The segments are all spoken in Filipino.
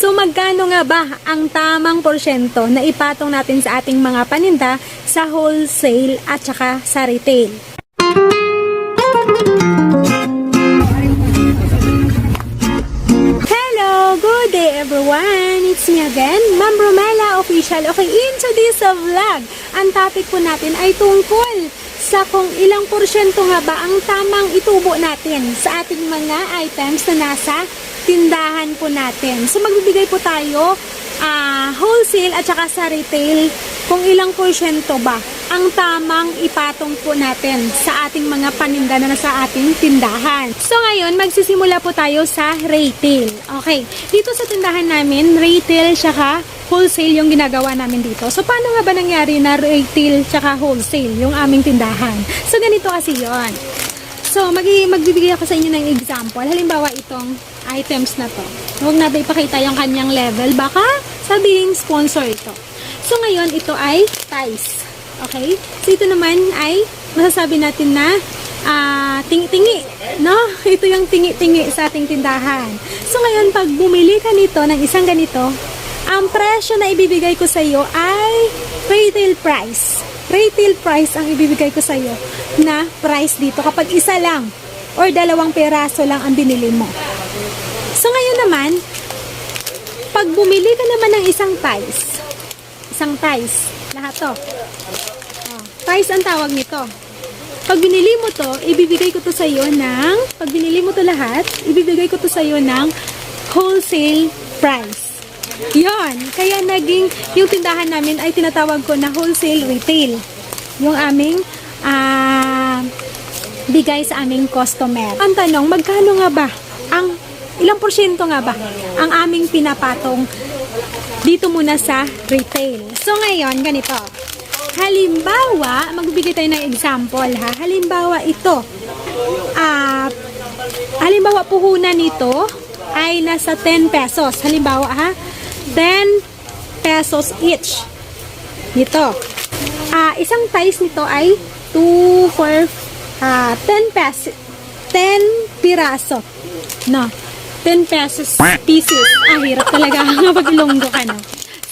So magkano nga ba ang tamang porsyento na ipatong natin sa ating mga paninda sa wholesale at saka sa retail? Hello! Good day everyone! It's me again, Ma'am Romela Official. Okay, into this vlog, ang topic po natin ay tungkol sa kung ilang porsyento nga ba ang tamang itubo natin sa ating mga items na nasa tindahan po natin. So magbibigay po tayo ah, wholesale at saka sa retail kung ilang porsyento ba ang tamang ipatong po natin sa ating mga paninda na nasa ating tindahan. So ngayon, magsisimula po tayo sa retail. Okay, dito sa tindahan namin, retail saka wholesale yung ginagawa namin dito. So paano nga ba nangyari na retail saka wholesale yung aming tindahan? So ganito kasi yon. So, mag magbibigay ako sa inyo ng example. Halimbawa, itong items na to. Huwag natin ipakita yung kanyang level. Baka sabihin sponsor ito. So, ngayon, ito ay ties. Okay? So, ito naman ay masasabi natin na ah, tingi-tingi. No? Ito yung tingi-tingi sa ating tindahan. So, ngayon, pag bumili ka nito ng isang ganito, ang presyo na ibibigay ko sa iyo ay retail price. Retail price ang ibibigay ko sa iyo na price dito kapag isa lang or dalawang peraso lang ang binili mo. So ngayon naman, pag bumili ka naman ng isang ties, isang ties, lahat to. Oh, ties ang tawag nito. Pag binili mo to, ibibigay ko to sa iyo ng, pag binili mo to lahat, ibibigay ko to sa iyo ng wholesale price. Yon, kaya naging yung tindahan namin ay tinatawag ko na wholesale retail. Yung aming ah bigay sa aming customer. Ang tanong, magkano nga ba ilang porsyento nga ba ang aming pinapatong dito muna sa retail. So ngayon, ganito. Halimbawa, magbibigay tayo ng example ha. Halimbawa ito. Ah, halimbawa puhunan nito ay nasa 10 pesos. Halimbawa ha, 10 pesos each. Nito. Ah, isang ties nito ay 2 for ah 10 pesos 10 piraso. No. 10 pesos pieces. Ah, hirap talaga kapag ilonggo ka no.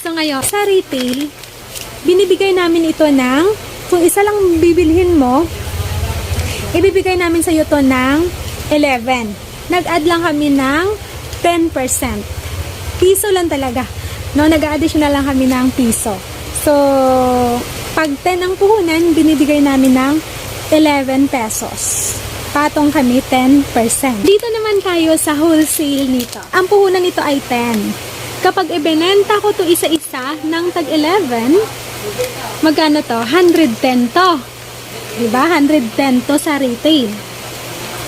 So ngayon, sa retail, binibigay namin ito ng kung isa lang bibilhin mo, ibibigay namin sa iyo to ng 11. Nag-add lang kami ng 10%. Piso lang talaga. No, nag-additional lang kami ng piso. So, pag 10 ang puhunan, binibigay namin ng 11 pesos. Patong kami 10%. Dito naman tayo sa wholesale nito. Ang puhunan nito ay 10. Kapag ibinenta ko to isa-isa ng tag 11, magkano to? 110 to. Diba? 110 to sa retail.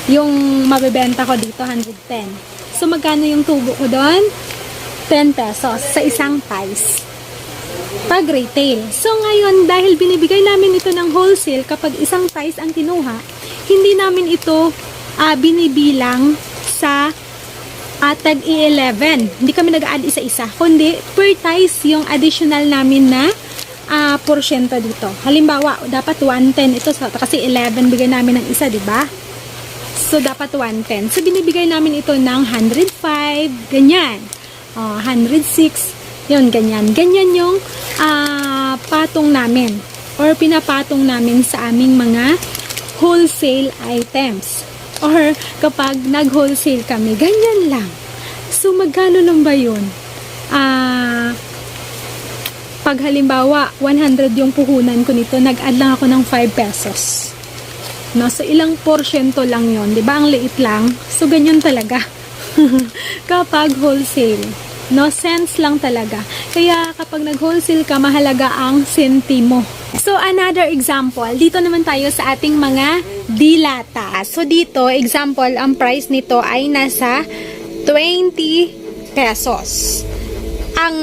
Yung mabebenta ko dito, 110. So, magkano yung tubo ko doon? 10 pesos sa isang ties. Pag retail. So, ngayon, dahil binibigay namin ito ng wholesale, kapag isang ties ang kinuha, hindi namin ito ah, binibilang sa at tag E11. Hindi kami nag-add isa-isa, kundi per ties yung additional namin na ah, porsyento dito. Halimbawa, dapat 110 ito sa- kasi 11 bigay namin ng isa, di ba? So, dapat 110. So, binibigay namin ito ng 105, ganyan. Oh, 106, yun, ganyan. Ganyan yung ah, patong namin or pinapatong namin sa aming mga wholesale items. Or kapag nag-wholesale kami, ganyan lang. So, magkano lang ba yun? Ah, pag halimbawa, 100 yung puhunan ko nito, nag-add lang ako ng 5 pesos. No, so ilang porsyento lang yon, 'di ba? Ang liit lang. So ganyan talaga. kapag wholesale, no sense lang talaga. Kaya kapag nag-wholesale ka, mahalaga ang sentimo. So another example, dito naman tayo sa ating mga dilata. So dito, example, ang price nito ay nasa 20 pesos. Ang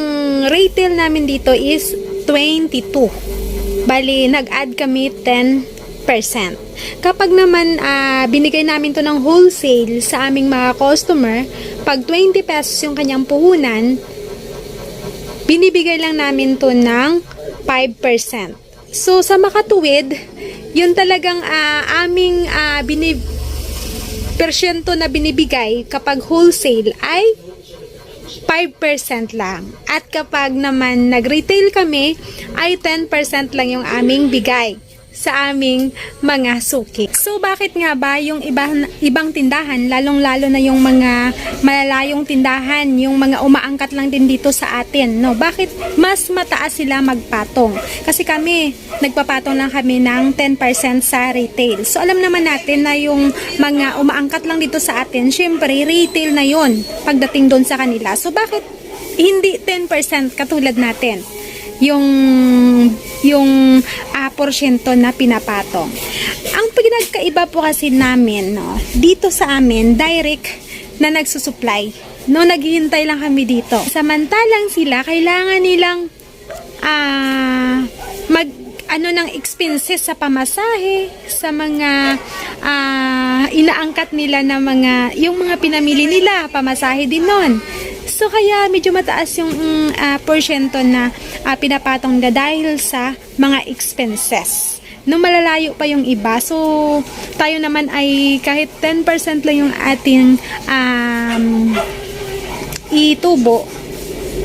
retail namin dito is 22. Bali, nag-add kami 10%. Kapag naman ah, binigay namin to ng wholesale sa aming mga customer, pag 20 pesos yung kanyang puhunan, binibigay lang namin to ng 5%. So, sa makatuwid, yun talagang ah, aming ah, binib persyento na binibigay kapag wholesale ay 5% lang. At kapag naman nag-retail kami, ay 10% lang yung aming bigay sa aming mga suki. So bakit nga ba yung iba, ibang tindahan, lalong-lalo na yung mga malalayong tindahan, yung mga umaangkat lang din dito sa atin, no? Bakit mas mataas sila magpatong? Kasi kami, nagpapatong lang kami ng 10% sa retail. So alam naman natin na yung mga umaangkat lang dito sa atin, syempre retail na yon pagdating doon sa kanila. So bakit hindi 10% katulad natin? yung yung na pinapatong. Ang pinagkaiba po kasi namin, no, dito sa amin, direct na nagsusupply. No, naghihintay lang kami dito. Samantalang sila, kailangan nilang ah mag ano ng expenses sa pamasahe, sa mga ah, inaangkat nila na mga, yung mga pinamili nila, pamasahe din nun. So kaya medyo mataas yung ah, porsyento na ah, pinapatong nila dahil sa mga expenses. No malalayo pa yung iba. So tayo naman ay kahit 10% lang yung ating um, itubo,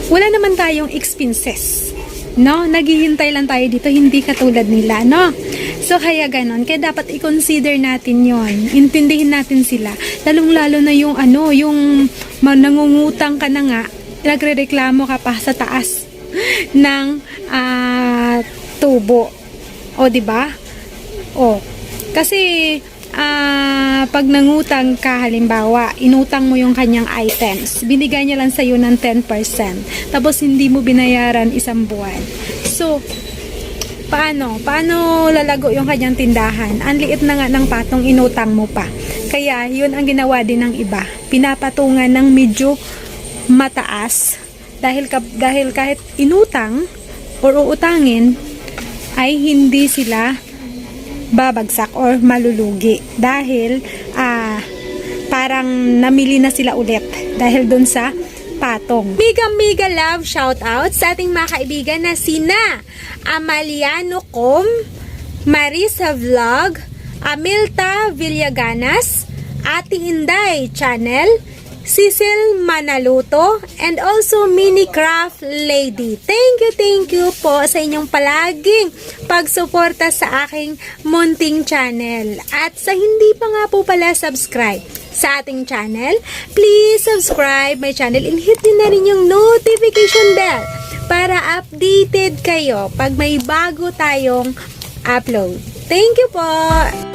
wala naman tayong expenses. No, naghihintay lang tayo dito, hindi katulad nila, no? So, kaya ganon. Kaya dapat i-consider natin yon Intindihin natin sila. Lalong-lalo na yung ano, yung nangungutang ka na nga, nagre-reklamo ka pa sa taas ng ah, tubo. O, di ba? O, kasi ah, pag nangutang ka, halimbawa, inutang mo yung kanyang items, binigay niya lang sa'yo ng 10%, tapos hindi mo binayaran isang buwan. So, paano? Paano lalago yung kanyang tindahan? Ang liit na nga ng patong inutang mo pa. Kaya, yun ang ginawa din ng iba. Pinapatungan ng medyo mataas dahil, kap- dahil kahit inutang or uutangin, ay hindi sila babagsak or malulugi dahil ah parang namili na sila ulit dahil dun sa patong. Mega mega love shout out sa ating mga kaibigan na sina Amaliano Com, Marisa Vlog, Amilta Villaganas, Ate Inday Channel, Cecil Manaluto, and also Mini Craft Lady. Thank you, thank you po sa inyong palaging pagsuporta sa aking munting channel. At sa hindi pa nga po pala subscribe sa ating channel, please subscribe my channel and hit din na rin yung notification bell para updated kayo pag may bago tayong upload. Thank you po!